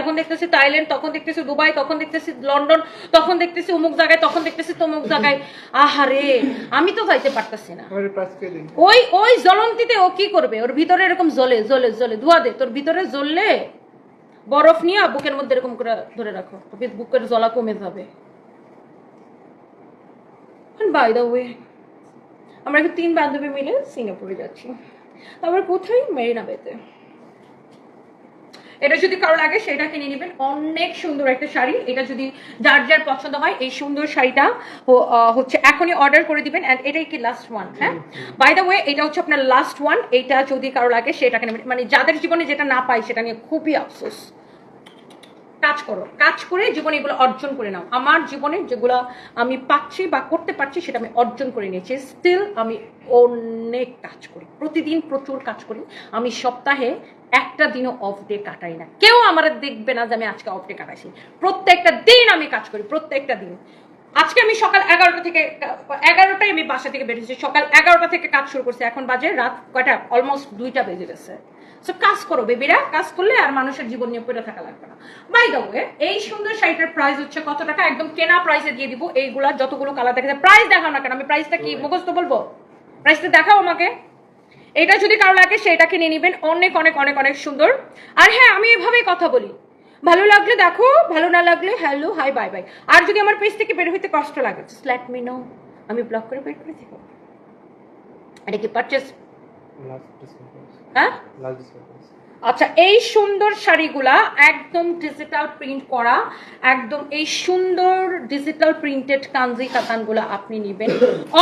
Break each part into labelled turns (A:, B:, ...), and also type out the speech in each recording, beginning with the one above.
A: এখন দেখতেছি থাইল্যান্ড তখন দেখতেছি দুবাই তখন দেখতেছি লন্ডন তখন দেখতেছি অমুক জায়গায় তখন দেখতেছি তমুক জায়গায়। আহারে আমি তো যাইতে পারতেছি না। ওই ওই জ্বলন্তিতে ও কি করবে? ওর ভিতরে এরকম জ্বলে জ্বলে জ্বলে। ধোয়া দে তোর ভিতরে জ্বললে বরফ নিয়ে বুকের মধ্যে এরকম করে ধরে রাখো। বুকের জ্বলা কমে যাবে। বাই দা ওয়ে আমরা তিন বান্ধবী মিলে সিঙ্গাপুরে যাচ্ছি। তারপর কোথায়? মেরিনা বেতে। এটা যদি কারও লাগে সেটা কিনে নেবেন। অনেক সুন্দর একটা শাড়ি। এটা যদি যার যার পছন্দ হয় এই সুন্দর শাড়িটা হচ্ছে এখনই অর্ডার করে দিবেন। অ্যান্ড এটাই কি লাস্ট ওয়ান হ্যাঁ? বাই দ্য ওয়ে এটা হচ্ছে আপনার লাস্ট ওয়ান এটা যদি কারও লাগে সেটাকে কিনে নেবেন। মানে যাদের জীবনে যেটা না পায় সেটা নিয়ে খুবই আফসোস। কাজ করো। কাজ করে জীবনে এগুলো অর্জন করে নাও। আমার জীবনে যেগুলো আমি পাচ্ছি বা করতে পারছি, সেটা আমি অর্জন করে নিয়েছি। স্টিল আমি অনেক কাজ করি। প্রতিদিন প্রচুর কাজ করি। আমি সপ্তাহে একটা দিনও অফ ডে কাটাই না। কেউ আমার দেখবে না যে আমি আজকে অফ ডে কাটাইছি। প্রত্যেকটা দিন আমি কাজ করি, প্রত্যেকটা দিন। আজকে আমি সকাল এগারোটা থেকে এগারোটায় আমি বাসা থেকে বেরিয়েছি। সকাল এগারোটা থেকে কাজ শুরু করছি। এখন বাজে রাত কয়টা? অলমোস্ট দুইটা বেজে গেছে। কাজ করো বেবিরা। কাজ করলে আর মানুষের জীবন নিয়ে পড়ে থাকা লাগবে না। বাই দা ওয়ে এই সুন্দর শাড়িটার প্রাইস হচ্ছে কত টাকা? একদম কেনা প্রাইসে দিয়ে দিব। এইগুলা যতগুলো কালার দেখা যায় প্রাইস দেখাও না কেন? আমি প্রাইসটা কি মুখস্থ বলব? প্রাইসটা দেখাও আমাকে। এটা যদি কারও লাগে সেটাকে নিয়ে নেবেন। অনেক অনেক অনেক অনেক সুন্দর। আর হ্যাঁ আমি এভাবেই কথা বলি। ভালো লাগলে দেখো ভালো না লাগলে হ্যালো হাই বাই বাই আর যদি আমার পেজ থেকে বের হইতে কষ্ট লাগে লেট মি নো আমি ব্লক করে বের করে দেবো। এটা কি পারচেস হ্যাঁ? আচ্ছা এই সুন্দর শাড়িগুলা একদম ডিজিটাল প্রিন্ট করা একদম এই সুন্দর ডিজিটাল প্রিন্টেড কাঞ্জি কাতানগুলো আপনি নেবেন।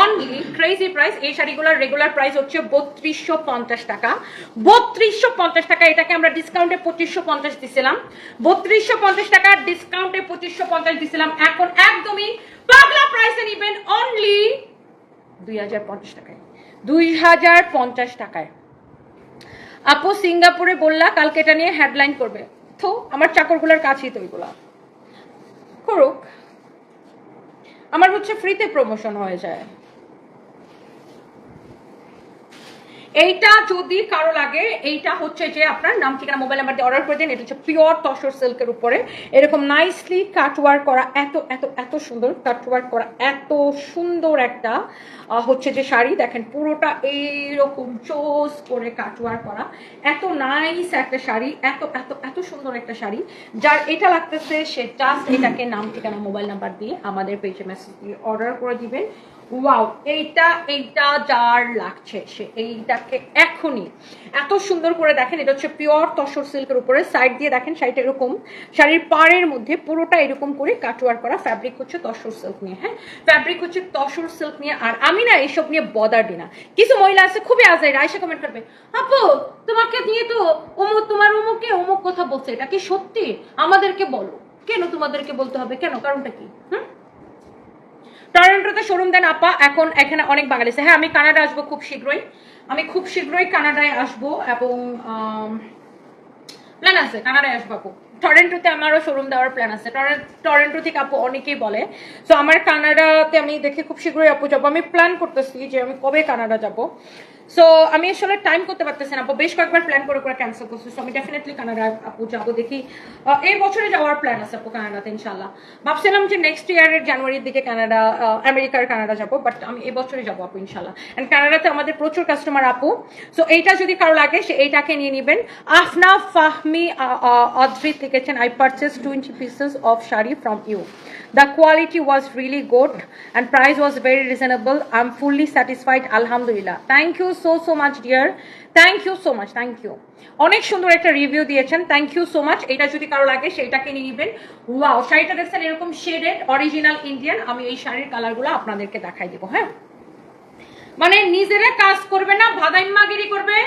A: অনলি ক্রেজি প্রাইস এই শাড়িগুলোর রেগুলার প্রাইস হচ্ছে বত্রিশশো পঞ্চাশ টাকা। বত্রিশশো পঞ্চাশ টাকা এটাকে আমরা ডিসকাউন্টে পঁচিশশো পঞ্চাশ দিছিলাম। বত্রিশশো পঞ্চাশ টাকা ডিসকাউন্টে পঁচিশশো পঞ্চাশ দিছিলাম। এখন একদমই পাগলা প্রাইসে নেবেন অনলি দুই হাজার পঞ্চাশ টাকায়। দুই হাজার পঞ্চাশ টাকায়। আপু সিঙ্গাপুরে বললা কালকে এটা নিয়ে হেডলাইন করবে। থো, আমার চাকরগুলোর কাছেই তো ওইগুলা করুক। আমার হচ্ছে ফ্রিতে প্রমোশন হয়ে যায়। এইটা যদি কারও লাগে, এইটা হচ্ছে যে আপনার নাম, ঠিকানা, মোবাইল নাম্বার দিয়ে অর্ডার করে দেন, এটা হচ্ছে পিওর তসর সিল্কের উপরে। এরকম নাইসলি কাটওয়ার করা, এত এত এত সুন্দর কাটওয়ার করা, এত সুন্দর একটা হচ্ছে যে শাড়ি। দেখেন পুরোটা এইরকম চোস করে কাটওয়ার করা। এত নাইস একটা শাড়ি, এত এত এত সুন্দর একটা শাড়ি। যার এটা লাগতেছে, সে জাস্ট এটাকে নাম, ঠিকানা, মোবাইল নাম্বার দিয়ে আমাদের পেজে মেসেজ দিয়ে অর্ডার করে দিবেন। ওয়াও এইটা এইটা যার লাগছে, সে এইটাকে এখনই। এত সুন্দর করে দেখেন, এটা হচ্ছে পিওর তসর সিল্কের উপরে। সাইড দিয়ে দেখেন শাড়িটা এরকম। শাড়ির পাড়ের মধ্যে পুরোটা এরকম করে কাটওয়ার করা ফ্যাব্রিক হচ্ছে তসর সিল্ক নিয়ে হ্যাঁ? ফ্যাব্রিক হচ্ছে তসর সিল্ক নিয়ে, আর আমি না এইসব নিয়ে বদার দিই না। কিছু মহিলা আছে, খুবই আজাই আয়সা কমেন্ট করবে, আপু, তোমাকে নিয়ে তো অমুক, তোমার অমুকে অমুক কথা বলছে, এটা কি সত্যি? আমাদেরকে বলো। কেন তোমাদেরকে বলতে হবে? কেন? কারণটা কি? হুম? টরেন্টোতে শোরুম দেন আপা, এখন এখানে অনেক বাঙালি আছে। হ্যাঁ আমি কানাডা আসব খুব শীঘ্রই। আমি খুব শীঘ্রই কানাডায় আসব এবং প্ল্যান আছে, কানাডায় আসব আপু। টরেন্টোতে আমারও শোরুম দেওয়ার প্ল্যান আছে। টরে- টরেন্টো থেকে আপু অনেকেই বলে। তো আমার কানাডাতে আমি দেখে খুব শীঘ্রই আপু যাব। আমি প্ল্যান করতেছি যে আমি কবে কানাডা যাব। সো আমি আসলে টাইম করতে পারতেছি না বেশ কয়েকবার প্ল্যান করে করে ক্যান্সেল করছি। সো আমি ডেফিনেটলি কানাডা আপু যাব দেখি। এই বছরে যাওয়ার প্ল্যান আছে আপু কানাডাতে ইনশাল্লাহ ভাবছিলাম যে নেক্সট ইয়ারের জানুয়ারির দিকে কানাডা আমেরিকার কানাডা যাব বাট আমি এই বছরে যাব আপু ইনশাল্লাহ অ্যান্ড কানাডাতে আমাদের প্রচুর কাস্টমার আপু সো এইটা যদি কারও লাগে, সে এইটাকে নিয়ে নেবেন। আফনা ফাহমি অদ্রিত লিখেছেন I purchase two inch pieces of sari from you The quality was really good and price was very reasonable. I'm fully satisfied. Alhamdulillah. Thank you so so much, dear. Thank you so much. Thank you. অনেক সুন্দর একটা review দিয়েছেন thank you so much এটা যদি কারও লাগে সেইটাকে নিয়ে নেবেন ওয়াও শাড়িটা দেখছেন এরকম শেডেড অরিজিনাল ইন্ডিয়ান আমি এই শাড়ির কালারগুলো আপনাদেরকে দেখাই দেবো হ্যাঁ মানে নিজেরা কাজ করবে না, ভাদাইম্মাগিরি করবে।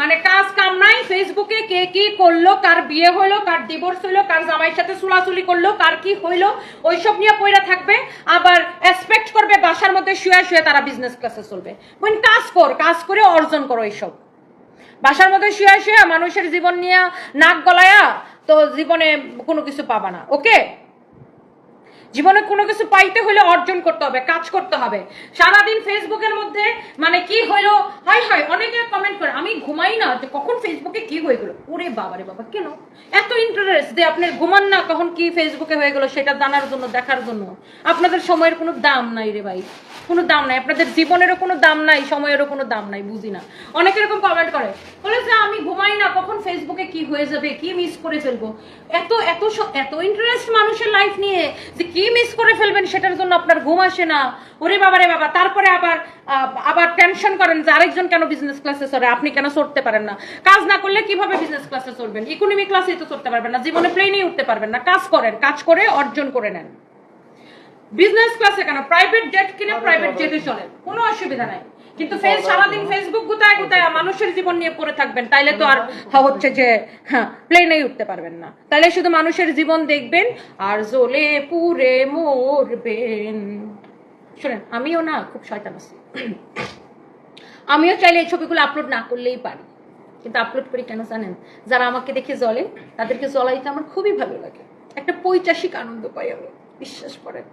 A: মানে কাজ কাম নাই ফেসবুকে কে কি করল, কার বিয়ে হইল কার ডিভোর্স হইল কার জামাইয়ের সাথে চুলাচুলি করল, কার কি হইল, ওইসব নিয়ে পয়রা থাকবে। আবার এক্সপেক্ট করবে বাসার মধ্যে শুয়ে শুয়ে তারা বিজনেস ক্লাসে চলবে। বোন কাজ কর, কাজ করে অর্জন করো এইসব। বাসার মধ্যে শুয়ে শুয়ে মানুষের জীবন নিয়ে নাক গলায়া তো জীবনে কোনো কিছু পাবা না ওকে জীবনে কোনো কিছু পাইতে হলে অর্জন করতে হবে, কাজ করতে হবে। সারাদিন ফেসবুকের মধ্যে মানে কি হইল? হয় হয়, অনেকে কমেন্ট করে, আমি ঘুমাই না যে কখন ফেসবুকে কি হয়ে গেলো? ওরে বাবারে বাবা, কেন? এত ইন্টারেস্ট যে আপনি ঘুমান না, কখন কি ফেসবুকে হয়ে গেলো সেটা জানার জন্য, দেখার জন্য। আপনাদের সময়ের কোনো দাম নাই রে ভাই, কোনো দাম নাই। আপনাদের জীবনেরও কোনো দাম নাই, সময়েরও কোনো দাম নাই, বুঝি না। অনেক এরকম কমেন্ট করে বলে যে আমি ঘুমাই না কখন ফেসবুকে কি হয়ে যাবে কি মিস করে ফেলব? এত এত এত ইন্টারেস্ট মানুষের লাইফ নিয়ে যে কি মিস করে ফেলবেন সেটার জন্য আপনার ঘুম আসে না। ওরে বাবা রে বাবা তারপরে আবার আবার টেনশন করেন যে আরেকজন কেন বিজনেস ক্লাসে চড়ে আপনি কেন চড়তে পারেন না। কাজ না করলে কীভাবে বিজনেস ক্লাসে চড়বেন? ইকোনমি ক্লাসে তো চড়তে পারবেন না জীবনে প্লেনেই উঠতে পারবেন না। কাজ করেন কাজ করে অর্জন করে নেন। বিজনেস ক্লাসে কেন? প্রাইভেট জেট কিনে প্রাইভেট জেটে চলে কোনো অসুবিধা নাই। কিন্তু ফেস সারাদিন ফেসবুক গুতায় গুতায় মানুষের জীবন নিয়ে পড়ে থাকবেন তাইলে তো আর হচ্ছে যে হ্যাঁ প্লেনেই উঠতে পারবেন না। তাইলে শুধু মানুষের জীবন দেখবেন আর জ্বলে পুরে মরবেন। শোনেন আমিও না খুব শয়তান আছি। আমিও চাইলে এই ছবিগুলো আপলোড না করলেই পারি। কিন্তু আপলোড করি কেন জানেন? যারা আমাকে দেখে জ্বলে তাদেরকে জ্বলাইতে আমার খুবই ভালো লাগে। একটা পৈচাসিক আনন্দ পাই আমি বিশ্বাস করেন।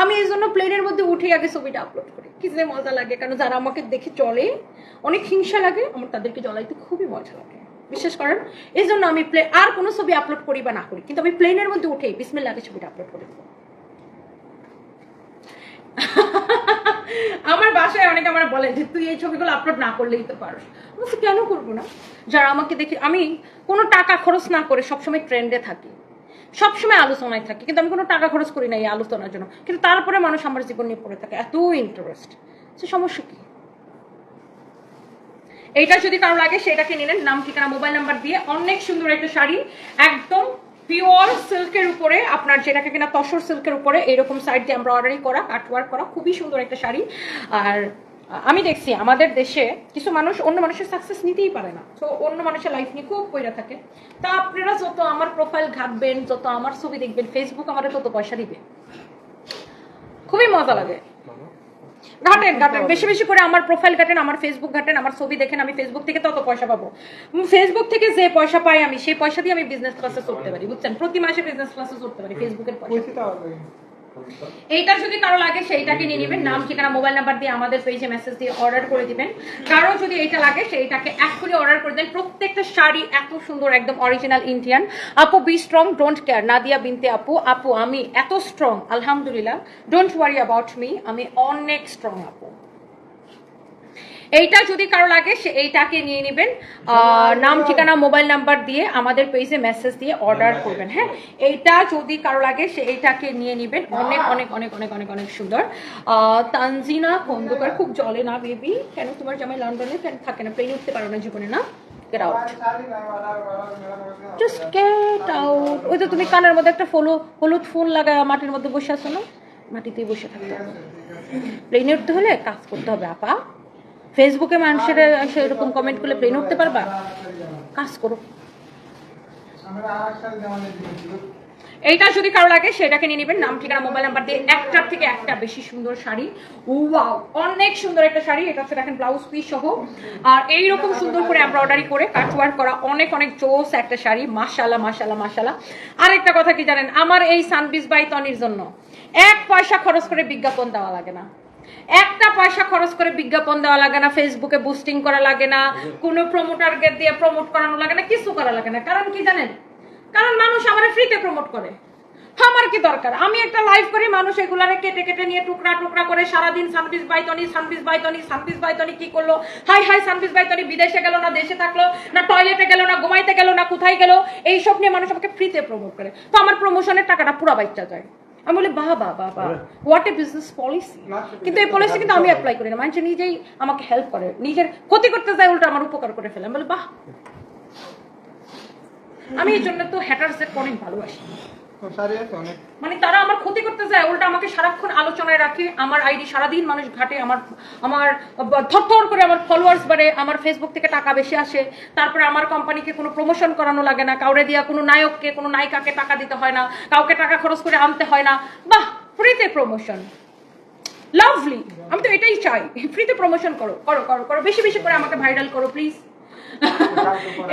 A: আমি এই জন্য প্লেনের মধ্যে উঠে আগে ছবিটা আপলোড করি। কি মজা লাগে? কারণ যারা আমাকে দেখে চলে, অনেক হিংসা লাগে, আমার তাদেরকে জ্বলাইতে খুবই মজা লাগে। বিশ্বাস করেন? এই জন্য আমি প্লে আর কোনো ছবি আপলোড করি বা না করি, কিন্তু আমি প্লেনের মধ্যে উঠেই বিসমিল্লা আগে ছবিটা আপলোড করে। দেবো আমার বাসায় অনেকে আমার বলে যে, তুই এই ছবিগুলো আপলোড না করলেই তো পারো আমি কেন করব না? যারা আমাকে দেখি আমি কোনো টাকা খরচ না করে সবসময় ট্রেন্ডে থাকি। সবসময় আলোচনায় থাকে, কিন্তু আমি কোনো টাকা খরচ করি না এই আলোচনার জন্য। কিন্তু তারপরে মানুষ আমার জীবন নিয়ে পড়ে থাকে এত ইন্টারেস্ট সে সমস্যা কি? এইটা যদি কারও লাগে, সেটাকে নিলেন, নাম, ঠিকানা মোবাইল নাম্বার দিয়ে অনেক সুন্দর একটা শাড়ি, একদম পিওর সিল্কের উপরে, আপনার যেটাকে কিনা তসর সিল্কের উপরে, এরকম সাইড দিয়ে এমব্রয়ডারি করা কাটওয়ার্ক করা, খুবই সুন্দর একটা শাড়ি। আর আমি দেখছি আমাদের দেশে কিছু মানুষ অন্য মানুষের সাকসেস নিতেই পারে না। তো অন্য মানুষের লাইফ নিয়ে খুব পয়রা থাকে। তা আপনারা যত আমার প্রোফাইল ঘাটবেন, যত আমার ছবি দেখবেন ফেসবুক আমাদের তত পয়সা দিবে। খুবই মজা লাগে। ঘাটেন ঘাটেন, বেশি বেশি করে আমার প্রোফাইল ঘাটেন, আমার ফেসবুক ঘাটেন, আমার ছবি দেখেন, আমি ফেসবুক থেকে তত পয়সা পাবো। ফেসবুক থেকে যে পয়সা পাই আমি, সেই পয়সা দিয়ে আমি বিজনেস ক্লাসে চলতে পারি, বুঝছেন? প্রতি মাসে বিজনেস ক্লাসে চলতে পারি ফেসবুকের পয়সা। এইটা যদি কারও লাগে, সেইটাকে নিয়ে নেবেন। নাম, ঠিকানা, মোবাইল নাম্বার দিয়ে আমাদের পেজে মেসেজ দিয়ে অর্ডার করে দিবেন। কারও যদি এইটা লাগে, সেইটাকে এক্ষুনি অর্ডার করে দেন। প্রত্যেকটা শাড়ি এত সুন্দর, একদম অরিজিনাল ইন্ডিয়ান আপু be strong don't care Nadia Binte আপু আপু, আমি এত স্ট্রং আলহামদুলিল্লাহ। ডোন্ট ওয়ারি অ্যাবাউট মি আমি অনেক স্ট্রং আপু। এইটা যদি কারও লাগে সে এইটাকে নিয়ে নেবেন। নাম ঠিকানা মোবাইল নাম্বার দিয়ে আমাদের পেজে মেসেজ দিয়ে অর্ডার করবেন হ্যাঁ? এইটা যদি কারও লাগে সে এইটাকে নিয়ে নেবেন। অনেক অনেক অনেক অনেক অনেক অনেক সুন্দর। তানজিনা খন্দকার খুব জলে না বেবি কেন তোমার জামাই লন্ডনে কেন থাকে না? প্লেনে উঠতে পারো না জীবনে না? Get out just get out ওই তো তুমি কানের মধ্যে একটা ফলো হলুদ ফুল লাগা মাটির মধ্যে বসে আছো না? মাটিতেই বসে থাকতে হবে। প্লেনে উঠতে হলে কাজ করতে হবে আপা। ফেসবুকে মানুষের সেরকম কমেন্ট করলে প্লেনে উঠতে পারবা? কাজ করো। এইটা যদি কারও লাগে, সেটাকে নিয়ে নেবেন। নাম, ঠিকানা মোবাইল নাম্বার দিয়ে একটার থেকে একটা বেশি সুন্দর শাড়ি। ওয়াও অনেক সুন্দর একটা শাড়ি। এটা হচ্ছে দেখেন ব্লাউজ পিস সহ। আর এইরকম সুন্দর করে এমব্রয়ডারি করে কাটওয়ার্ক করা অনেক অনেক জোস একটা শাড়ি। মাশাল্লাহ মাশাল্লাহ মাশাল্লাহ আরেকটা কথা কি জানেন? আমার এই সানবিজ বাই তনির জন্য এক পয়সা খরচ করে বিজ্ঞাপন দেওয়া লাগে না। একটা পয়সা খরচ করে বিজ্ঞাপন দেওয়া লাগে না ফেসবুকে বুস্টিং করা লাগে না, কোনো প্রমোটারকে দিয়ে প্রমোট করানো লাগে না, কিছু করা লাগে না। কারণ কি জানেন? কারণ মানুষ আমার ফ্রিতে প্রমোট করে। আমার কি দরকার? আমি একটা লাইভ করি, মানুষ এগুলারে কেটে কেটে নিয়ে টুকরা টুকরা করে সারাদিন সানবিজ বাইতনি সানবিজ বাইতনি সানবিজ বাইতনি কি করল? হাই হাই, সানবিজ বাইতনি, বিদেশে গেল না, দেশে থাকল, না টয়লেটে গেল না, ঘুমাইতে গেল না, কোথায় গেল? এইসব নিয়ে মানুষ আমাকে ফ্রিতে প্রমোট করে। তো আমার প্রমোশনের টাকাটা পুরা বাইচা যায়। আমি বলি বাহ বাহ বাহ বাহ হোয়াট এ বিজনেস পলিসি কিন্তু এই পলিসি কিন্তু আমি অ্যাপ্লাই করি না। মানুষ নিজেই আমাকে হেল্প করে। নিজের ক্ষতি করতে যায় উল্টো আমার উপকার করে ফেলে। আমি বলি বাহ আমি এই জন্য তো হ্যাটার্সদের অনেক ভালোবাসি মানে তারা আমার ক্ষতি করতে যায় উল্টা আমাকে সারাক্ষণ আলোচনায় রাখে আমার আইডি সারাদিন মানুষ ঘাটে আমার আমার থরথর করে আমার ফলোয়ার্স বাড়ে আমার ফেসবুক থেকে টাকা বেশি আসে তারপরে আমার কোম্পানিকে কোনো প্রমোশন করানো লাগে না কাউরে দিয়া কোনো নায়ককে কোনো নায়িকাকে টাকা দিতে হয় না কাউকে টাকা খরচ করে আনতে হয় না। বাহ ফ্রিতে প্রমোশন লাভলি আমি তো এটাই চাই। ফ্রিতে প্রমোশন করো করো করো করো বেশি বেশি করে আমাকে ভাইরাল করো প্লিজ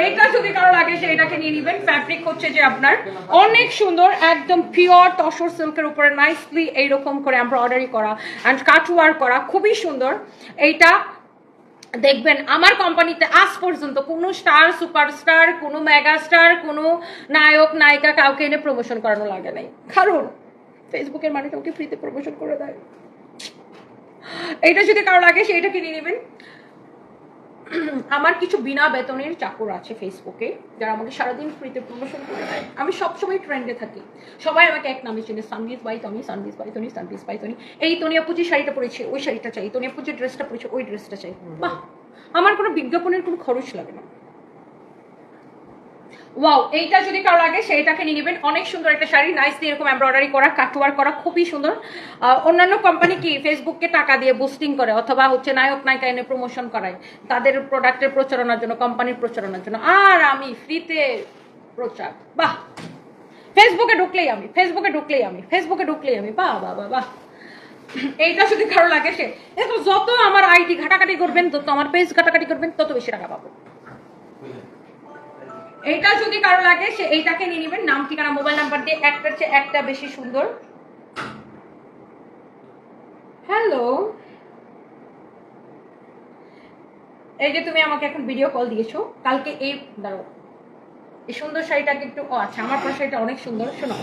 A: এইটা যদি কারও লাগে সেইটাকে নিয়ে নিবেন। ফ্যাব্রিক হচ্ছে যে আপনার অনেক সুন্দর, একদম পিওর তসর সিল্কের উপরে নাইসলি এইরকম করে এমব্রয়ডারি করা অ্যান্ড কাটওয়ার করা, খুবই সুন্দর। এইটা দেখবেন আমার কোম্পানিতে আজ পর্যন্ত কোনো স্টার সুপারস্টার কোনো মেগাস্টার কোনো নায়ক, নায়িকা কাউকে এনে প্রমোশন করানো লাগে নাই। কারণ ফেসবুকের মানে কাউকে ফ্রিতে প্রমোশন করে দেয়। এইটা যদি কারও লাগে সেইটা কিনে নেবেন। আমার কিছু বিনা বেতনের চাকর আছে ফেসবুকে যারা আমাকে সারাদিন ফ্রিতে প্রমোশন করে দেয়। আমি সবসময় ট্রেন্ডে থাকি। সবাই আমাকে এক নামে চেনে Sanvees by Toni Sanvees by Toni Sanvees by Toni এই তনিয়া পুজি শাড়িটা পরেছে ওই শাড়িটা চাই। তনিয়া পুজি ড্রেসটা পরেছে ওই ড্রেসটা চাই। বাহ! আমার কোনো বিজ্ঞাপনের কোনো খরচ লাগে না। ওয়াও এইটা যদি কারও লাগে, সেইটাকে নিয়ে নেবেন। অনেক সুন্দর একটা শাড়ি নাইসলি এরকম এমব্রয়ডারি করা কাটওয়ার করা, খুবই সুন্দর। অন্যান্য কোম্পানি কি ফেসবুককে টাকা দিয়ে বুস্টিং করে, অথবা হচ্ছে নায়ক নায়িকা এনে প্রমোশন করায়, তাদের প্রোডাক্টের প্রচারণার জন্য কোম্পানির প্রচারণার জন্য। আর আমি ফ্রিতে প্রচার। বাহ! ফেসবুকে ঢুকলেই আমি ফেসবুকে ঢুকলেই আমি ফেসবুকে ঢুকলেই আমি। বাহ বাহ বাহ বাহ। এইটা যদি কারও লাগে, সে যত আমার আইডি ঘাটাঘাটি করবেন, তত আমার পেজ ঘাটাঘাটি করবেন, তত বেশি টাকা পাবো। এইটা যদি কারও লাগে, সে এইটাকে নিয়ে নেবেন। নাম, ঠিকানা, মোবাইল নাম্বার দিয়ে একটার চেয়ে একটা বেশি সুন্দর। হ্যালো এই যে তুমি আমাকে এখন ভিডিও কল দিয়েছ, কালকে এই দাঁড়ো এই সুন্দর শাড়িটাকে একটু ও আচ্ছা আমার পর শাড়িটা অনেক সুন্দর, শোনো।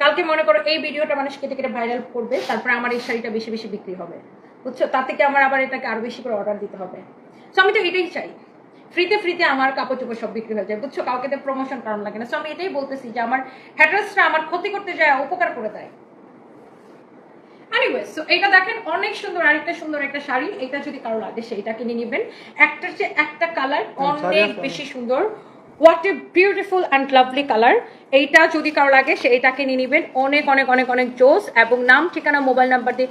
A: কালকে মনে করো এই ভিডিওটা মানুষ কেটে কেটে ভাইরাল করবে, তারপরে আমার এই শাড়িটা বেশি বেশি বিক্রি হবে। বুঝছ? তার থেকে আমার আবার এটাকে আরও বেশি করে অর্ডার দিতে হবে। সো আমি তো এটাই চাই। ফ্রিতে ফ্রিতে আমার কাপড় চোপড় সব বিক্রি হয়ে যায়। বুঝছ? কাউকে তো প্রমোশন কারণ লাগে না। সো আমি এটাই বলতেছি যে আমার হ্যাড্রেসটা আমার ক্ষতি করতে যায় উপকার করে দেয়। এনিওয়ে সো এটা দেখেন অনেক সুন্দর আরেকটা সুন্দর একটা শাড়ি। এটা যদি কারও লাগে সেইটা কিনে নেবেন। একটার চেয়ে একটা কালার অনেক বেশি সুন্দর। What a beautiful and lovely colour এইটা যদি কারও লাগে সেইটাকে নিয়ে নেবেন। অনেক অনেক অনেক অনেক জোস। এবং নাম ঠিকানা মোবাইল নাম্বার দিয়ে